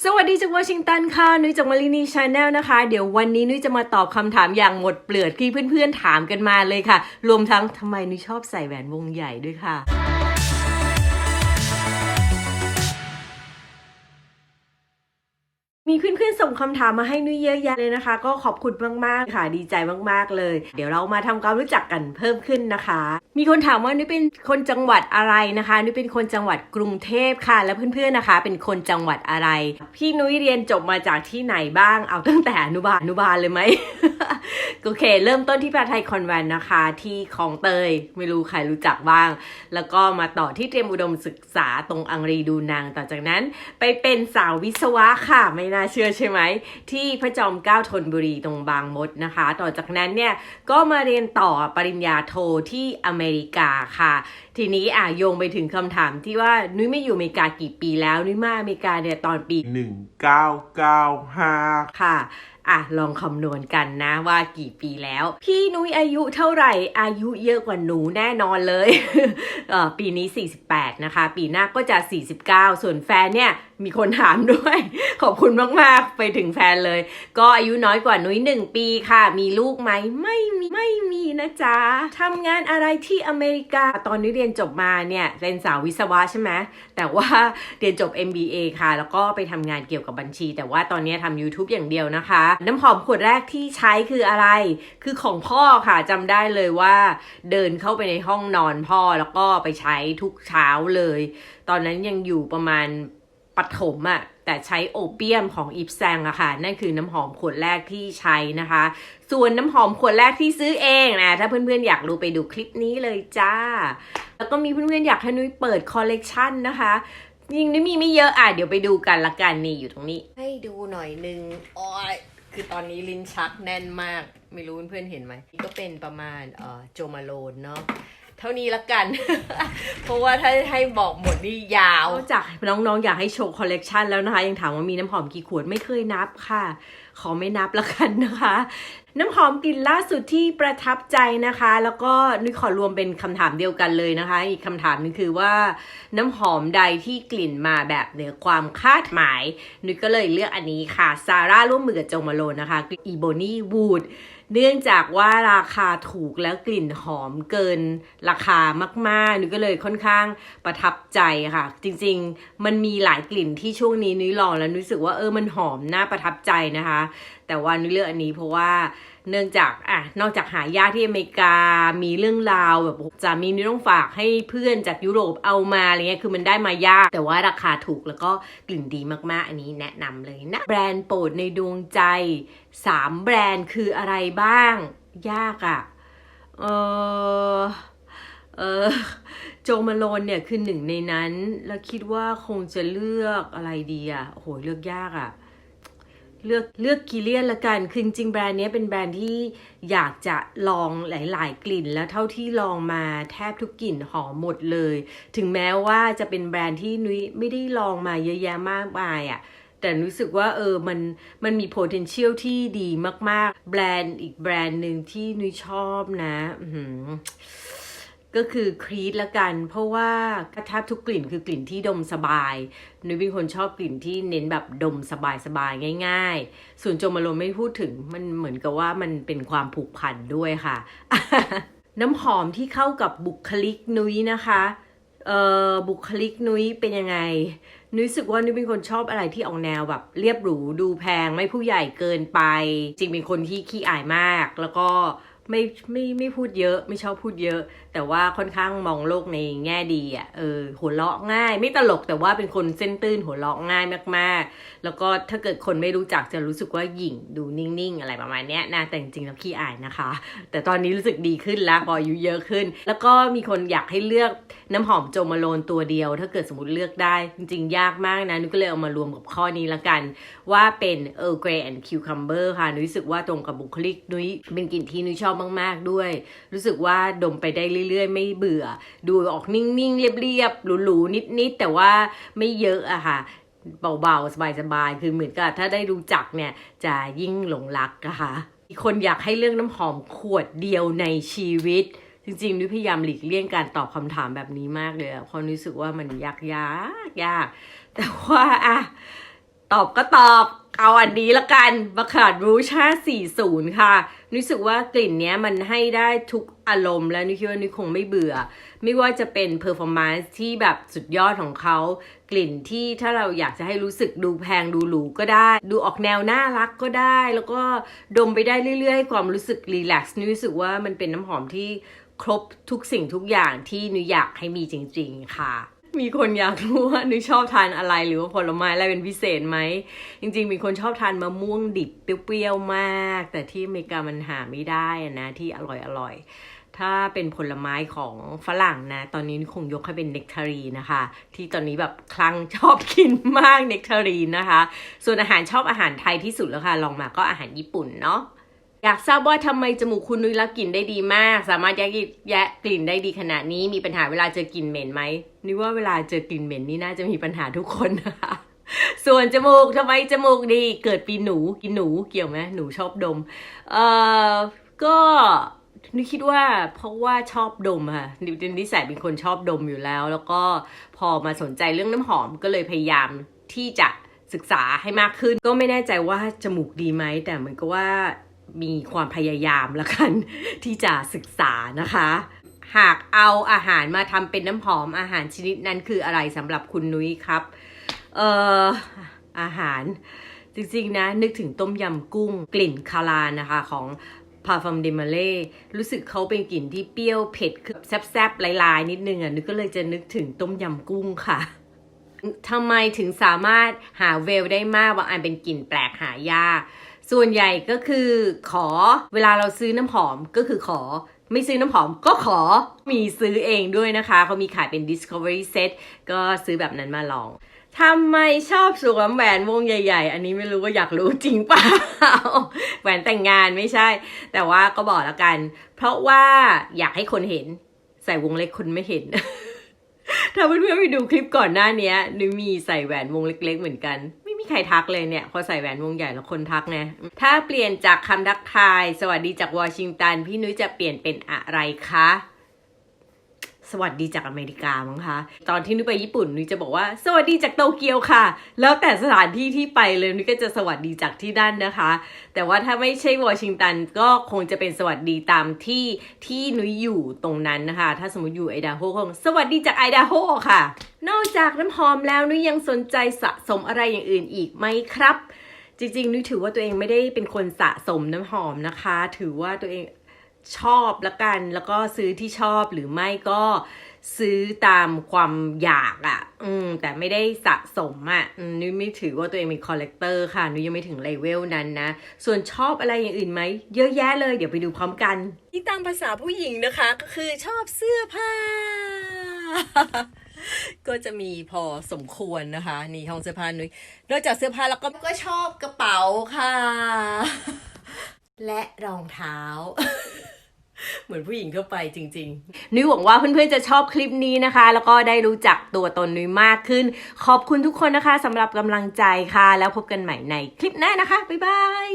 สวัสดีจากวอชิงตันค่ะ นุ้ยจากมารินีชาแนลนะคะ เดี๋ยววันนี้นุ้ยจะมาตอบคำถามอย่างหมดเปลือกที่เพื่อนๆถามกันมาเลยค่ะ รวมทั้งทำไมนุ้ยชอบใส่แหวนวงใหญ่ด้วยค่ะ มีเพื่อนๆส่งคำถามมาให้นุ้ยเยอะแยะเลยนะคะ ก็ขอบคุณมากๆค่ะดีใจมากๆเลย เดี๋ยวเรามาทำความรู้จักกันเพิ่มขึ้นนะคะ มีคนถามว่านุ้ยเป็นคนจังหวัดอะไรนะคะนุ้ยเป็นคนจังหวัดกรุงเทพค่ะ แล้วเพื่อนๆนะคะ เป็นคนจังหวัดอะไร พี่นุ้ยเรียนจบมาจากที่ไหนบ้างเอาตั้งแต่อนุบาลอนุบาลเลยไหม โอเค เริ่มต้นที่ประไทยคอนแวนต์นะคะ ที่คลองเตยไม่รู้ใครรู้จักบ้าง แล้วก็มาต่อที่เตรียมอุดมศึกษาตรงอังรีดูนาง ต่อจากนั้นไปเป็นสาววิศวะค่ะ ไม่น่าเชื่อใช่ไหม ที่พระจอมเกล้าธนบุรีตรงบางมดนะคะ ต่อจากนั้นเนี่ยก็มาเรียนต่อปริญญาโทที่อเมริกาค่ะ ทีนี้อะโยงไปถึงคำถามที่ว่านุ้ยไม่อยู่อเมริกากี่ปีแล้วนุ้ยมาอเมริกาเนี่ยตอนปีหนึ่งเก้าเก้าห้าค่ะ อะลองคำนวณกันนะว่ากี่ปีแล้ว พี่นุ้ยอายุเท่าไหร่อายุเยอะกว่าหนูแน่นอนเลยเออปีนี้ 48 นะคะ ปีหน้าก็จะ 49 ส่วนแฟนเนี่ย มีคนถามด้วย ขอบคุณมาก ๆ ไปถึงแฟนเลย ก็อายุน้อยกว่านุ้ยหนึ่งปีค่ะ มีลูกไหมไม่มีไม่มีนะจ๊ะทำงานอะไรที่อเมริกาตอนนี้เรียนจบมาเนี่ยเป็นสาววิศวะใช่ไหมแต่ว่าเรียนจบ MBA ค่ะ แล้วก็ไปทำงานเกี่ยวกับบัญชี แต่ว่าตอนนี้ทำ YouTube อย่างเดียวนะคะ น้ำหอมขวดแรกที่ใช้คืออะไร คือของพ่อค่ะจำได้เลยว่าเดินเข้าไปในห้องนอนพ่อแล้วก็ไปใช้ทุกเช้าเลย ตอนนั้นยังอยู่ประมาณ ปฐมอะแต่ใช้โอเปียมของอิฟแซงอะค่ะ นั่นคือน้ำหอมขวดแรกที่ใช้นะคะ ส่วนน้ำหอมขวดแรกที่ซื้อเองนะ ถ้าเพื่อนๆอยากรู้ไปดูคลิปนี้เลยจ้า แล้วก็มีเพื่อนๆอยากให้นุ้ยเปิดคอลเลกชันนะคะยิงนุ้ยมีไม่เยอะอะ เดี๋ยวไปดูกันละกันนี่อยู่ตรงนี้ ให้ดูหน่อยนึงอ้ยคือตอนนี้ลิ้นชักแน่นมาก ไม่รู้เพื่อนๆเห็นไหมก็เป็นประมาณเอ่อโจมาโลนเนาะ เท่านี้ละกัน เพราะว่าถ้าให้บอกหมดนี่ยาวนอกจากน้องๆ อยากให้โชว์คอลเลกชันแล้วนะคะ ยังถามว่ามีน้ำหอมกี่ขวดไม่เคยนับค่ะ ขอไม่นับละกันนะคะ น้ำหอมกลิ่นล่าสุดที่ประทับใจนะคะ แล้วก็นุ้ยขอรวมเป็นคำถามเดียวกันเลยนะคะ อีกคำถามนึงคือว่า น้ำหอมใดที่กลิ่นมาแบบเหนือความคาดหมายนุ้ยก็เลยเลือกอันนี้ค่ะซาร่าร่วมมือกับโจมาโลนนะคะอีโบนี่วูดเนื่องจากว่าราคาถูกแล้วกลิ่นหอมเกินราคามากๆนุ้ยก็เลยค่อนข้างประทับใจค่ะ จริงๆ มันมีหลายกลิ่นที่ช่วงนี้นุ้ยลองแล้วนุ้ยรู้สึกว่าเออมันหอมน่าประทับใจนะคะแต่ว่านุ้ยเลือกอันนี้เพราะว่าเนื่องจากอะนอกจากหายากที่อเมริกามีเรื่องราวแบบจะมีนุ้ยต้องฝากให้เพื่อนจากยุโรปเอามาอะไรเงี้ยคือมันได้มายาก แต่ว่าราคาถูกแล้วก็กลิ่นดีมากๆ อันนี้แนะนำเลยนะ แบรนด์โปรดในดวงใจสามแบรนด์คืออะไรบ้าง ยากอะ่ะ เออเออโจมาโลนเนี่ยคือหนึ่งในนั้น แล้วคิดว่าคงจะเลือกอะไรดีอะ่ะโอ้โหเลือกยากอะ่ะ เลือกเลือกกิเลียนละกัน คือจริงแบรนด์นี้เป็นแบรนด์ที่อยากจะลองหลาย ๆ กลิ่น แล้วเท่าที่ลองมาแทบทุกกลิ่นหอมหมดเลย ถึงแม้ว่าจะเป็นแบรนด์ที่นุ้ยไม่ได้ลองมาเยอะแยะมากมายอะ่ะแต่รู้สึกว่าเออมันมันมี potential ที่ดีมาก ๆ แบรนด์อีกแบรนด์หนึ่งที่นุ้ยชอบนะอื ก็คือครีดละกัน เพราะว่าแทบทุกกลิ่นคือกลิ่นที่ดมสบายนุ้ยเป็นคนชอบกลิ่นที่เน้นแบบดมสบายๆง่าย ๆ ส่วนโจมาโลไม่พูดถึงมันเหมือนกับว่ามันเป็นความผูกพันด้วยค่ะ น้ำหอมที่เข้ากับบุคลิกนุ้ยนะคะเอ่อบุคลิกนุ้ยเป็นยังไง นุ้ยรู้สึกว่านุ้ยเป็นคนชอบอะไรที่ออกแนวแบบเรียบหรูดูแพงไม่ผู้ใหญ่เกินไป จริงเป็นคนที่ขี้อายมากแล้วก็ ไม่ไม่ไม่พูดเยอะ ไม่ชอบพูดเยอะ แต่ว่าค่อนข้างมองโลกในแง่ดีอะเออหัวเราะง่าย ไม่ตลกแต่ว่าเป็นคนเส้นตื้นหัวเราะง่ายมากๆ แล้วก็ถ้าเกิดคนไม่รู้จักจะรู้สึกว่าหยิ่งดูนิ่งๆ อะไรประมาณเนี้ยนะแต่จริงๆแล้วขี้อายนะคะ แต่ตอนนี้รู้สึกดีขึ้นแล้วพออายุเยอะขึ้น แล้วก็มีคนอยากให้เลือกน้ำหอมโจมาโลนตัวเดียว ถ้าเกิดสมมติเลือกได้ จริงๆ ยากมากนะนุ้ยก็เลยเอามารวมกับข้อนี้ละกัน ว่าเป็น Earl Grey and Cucumber ค่ะนุ้ยรู้สึกว่าตรงกับบุคลิกนุ้ยเป็นกลิ่นที่นุ้ยชอบมากๆด้วย รู้สึกว่าดมไปได้เรื่อย ๆ ไม่เบื่อ ดูออกนิ่งๆ เรียบๆหรูๆนิดๆ แต่ว่าไม่เยอะอะค่ะเบาๆ สบายๆ คือเหมือนกับถ้าได้รู้จักเนี่ยจะยิ่งหลงรักนะคะมีคนอยากให้เลือกน้ำหอมขวดเดียวในชีวิต จริงๆนุ้ยพยายามหลีกเลี่ยงการตอบคำถามแบบนี้มากเลยเพราะรู้สึกว่ามันยากยากยาก แต่ว่าอะ ตอบก็ตอบ เอาอันนี้ละกันบัคคาดรูช540 ค่ะ รู้สึกว่ากลิ่นเนี้ยมันให้ได้ทุกอารมณ์แล้วนุ้ยคิดว่านุ้ยคงไม่เบื่อ ไม่ว่าจะเป็นเพอร์ฟอร์แมนซ์ที่แบบสุดยอดของเขา กลิ่นที่ถ้าเราอยากจะให้รู้สึกดูแพงดูหรูก็ได้ ดูออกแนวน่ารักก็ได้ แล้วก็ดมไปได้เรื่อยๆให้ความรู้สึกรีแลกซ์นุ้ยรู้สึกว่ามันเป็นน้ำหอมที่ครบทุกสิ่งทุกอย่างที่นุ้ยอยากให้มีจริง ๆ ค่ะ มีคนอยากรู้ว่านุ้ยชอบทานอะไรหรือว่าผลไม้อะไรเป็นพิเศษไหม จริงๆ มีคนชอบทานมะม่วงดิบเปรี้ยวๆมาก แต่ที่อเมริกามันหาไม่ได้นะที่อร่อยๆถ้าเป็นผลไม้ของฝรั่งนะ ตอนนี้คงยกให้เป็นเนกทารีนนะคะ ที่ตอนนี้แบบคลั่งชอบกินมากเนกทารีนนะคะ ส่วนอาหารชอบอาหารไทยที่สุดแล้วค่ะลองมาก็อาหารญี่ปุ่นเนาะ อยากทราบว่าทำไมจมูกคุณนุ้ยรับกลิ่นได้ดีมาก สามารถแยกแยะกลิ่นได้ดีขนาดนี้มีปัญหาเวลาเจอกลิ่นเหม็นไหมนึกว่าเวลาเจอกลิ่นเหม็นนี่น่าจะมีปัญหาทุกคนนะคะส่วนจมูกทำไมจมูกดี เกิดปีหนูกินหนูเกี่ยวไหมหนูชอบดม เอ่อก็นึกคิดว่าเพราะว่าชอบดมค่ะนินิสัยเป็นคนชอบดมอยู่แล้ว แล้วก็พอมาสนใจเรื่องน้ำหอมก็เลยพยายามที่จะศึกษาให้มากขึ้น ก็ไม่แน่ใจว่าจมูกดีไหมแต่เหมือนกับว่า มีความพยายามละกัน ที่จะศึกษานะคะ หากเอาอาหารมาทำเป็นน้ำหอมอาหารชนิดนั้นคืออะไรสำหรับคุณนุ้ยครับเอ่ออาหารจริงๆนะ นึกถึงต้มยำกุ้งกลิ่นคารานะคะของพาฟ u m เดมาเล่รู้สึกเขาเป็นกลิ่นที่เปรี้ยวเผ็ดคือแซบๆลายๆ นิดนึงอะนึกก็เลยจะนึกถึงต้มยำกุ้งค่ะทำไมถึงสามารถหาเวลได้มากบางอันเป็นกลิ่นแปลกหายาก ส่วนใหญ่ก็คือขอเวลาเราซื้อน้ำหอมก็คือขอไม่ซื้อน้ำหอมก็ขอมีซื้อเองด้วยนะคะ เขามีขายเป็น Discovery Set ก็ซื้อแบบนั้นมาลองทำไมชอบสวมแหวนวงใหญ่ ๆ อันนี้ไม่รู้ว่าอยากรู้จริงเปล่า แหวนแต่งงานไม่ใช่ แต่ว่าก็บอกแล้วกัน เพราะว่าอยากให้คนเห็น ใส่วงเล็กคนไม่เห็น ถ้าเพื่อนๆไปดูคลิปก่อนหน้านี้นุ้ยมีใส่แหวนวงเล็ก ๆ เหมือนกัน ใครทักเลยเนี่ยพอใส่แหวนวงใหญ่แล้วคนทักไงถ้าเปลี่ยนจากคำทักทาย สวัสดีจากวอชิงตัน พี่นุ้ยจะเปลี่ยนเป็นอะไรคะ สวัสดีจากอเมริกามั้งคะ ตอนที่นุ้ยไปญี่ปุ่นนุ้ยจะบอกว่า สวัสดีจากโตเกียวค่ะ แล้วแต่สถานที่ที่ไปเลยนุ้ยก็จะสวัสดีจากที่นั่นนะคะ แต่ว่าถ้าไม่ใช่วอชิงตันก็คงจะเป็นสวัสดีตามที่ที่นุ้ยอยู่ตรงนั้นนะคะ ถ้าสมมติอยู่ไอดาโฮคงสวัสดีจากไอดาโฮค่ะ นอกจากน้ำหอมแล้วนุ้ยยังสนใจสะสมอะไรอย่างอื่นอีกไหมครับ จริงๆนุ้ยถือว่าตัวเองไม่ได้เป็นคนสะสมน้ำหอมนะคะ ถือว่าตัวเอง ชอบละกัน แล้วก็ซื้อที่ชอบหรือไม่ก็ซื้อตามความอยากอะ่ะ อืม แต่ไม่ได้สะสมอะ่ะนุ้ยไม่ถือว่าตัวเองเป็นคอลเลกเตอร์ค่ะ นุ้ยยังไม่ถึงเลเวลนั้นนะ ส่วนชอบอะไรอย่างอื่นไหม เยอะแยะเลย เดี๋ยวไปดูพร้อมกัน ที่ตามภาษาผู้หญิงนะคะ ก็คือชอบเสื้อผ้า ก็จะมีพอสมควรนะคะ นี่ห้องเสื้อผ้านุ้ย นอกจากเสื้อผ้าแล้วก็ก็ชอบกระเป๋าค่ะ และรองเท้า เหมือนผู้หญิงทั่วไปจริง ๆ นุ้ยหวังว่าเพื่อนๆจะชอบคลิปนี้นะคะ แล้วก็ได้รู้จักตัวตนนุ้ยมากขึ้น ขอบคุณทุกคนนะคะสำหรับกำลังใจค่ะ แล้วพบกันใหม่ในคลิปหน้านะคะ บ๊ายบาย